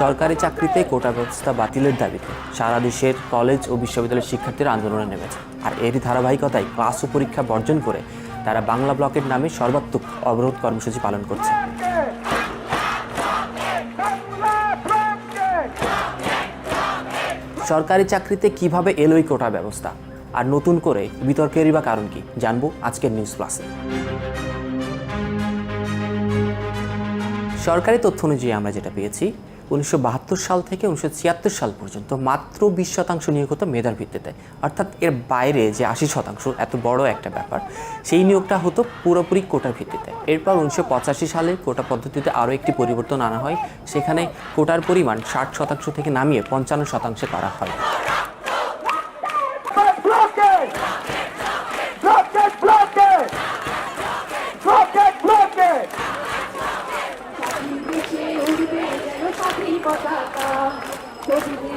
সরকারি চাকরিতে কোটা ব্যবস্থা বাতিলের দাবিতে সারা দেশের কলেজ ও বিশ্ববিদ্যালয়ের শিক্ষার্থীরা আন্দোলনে নেমেছে। আর এরই ধারাবাহিকতায় ক্লাস ও পরীক্ষা বর্জন করে তারা বাংলা ব্লকের নামে সর্বাত্মক অবরোধ কর্মসূচি পালন করছে। সরকারি চাকরিতে কীভাবে এলো এই কোটা ব্যবস্থা? আর নতুন করে বিতর্কেরই বা কারণ কি? জানব আজকের নিউজ প্লাসে। সরকারি তথ্য অনুযায়ী আমরা যেটা পেয়েছি উনিশশো বাহাত্তর সাল থেকে উনিশশো ছিয়াত্তর সাল পর্যন্ত মাত্র বিশ শতাংশ নিয়োগ হতো মেধার ভিত্তিতে। অর্থাৎ এর বাইরে যে আশি শতাংশ, এত বড় একটা ব্যাপার, সেই নিয়োগটা হতো পুরোপুরি কোটার ভিত্তিতে। এরপর উনিশশো পঁচাশি সালে কোটা পদ্ধতিতে আরও একটি পরিবর্তন আনা হয়। সেখানে কোটার পরিমাণ ষাট শতাংশ থেকে নামিয়ে পঞ্চান্ন শতাংশে করা হয়। 恭喜你。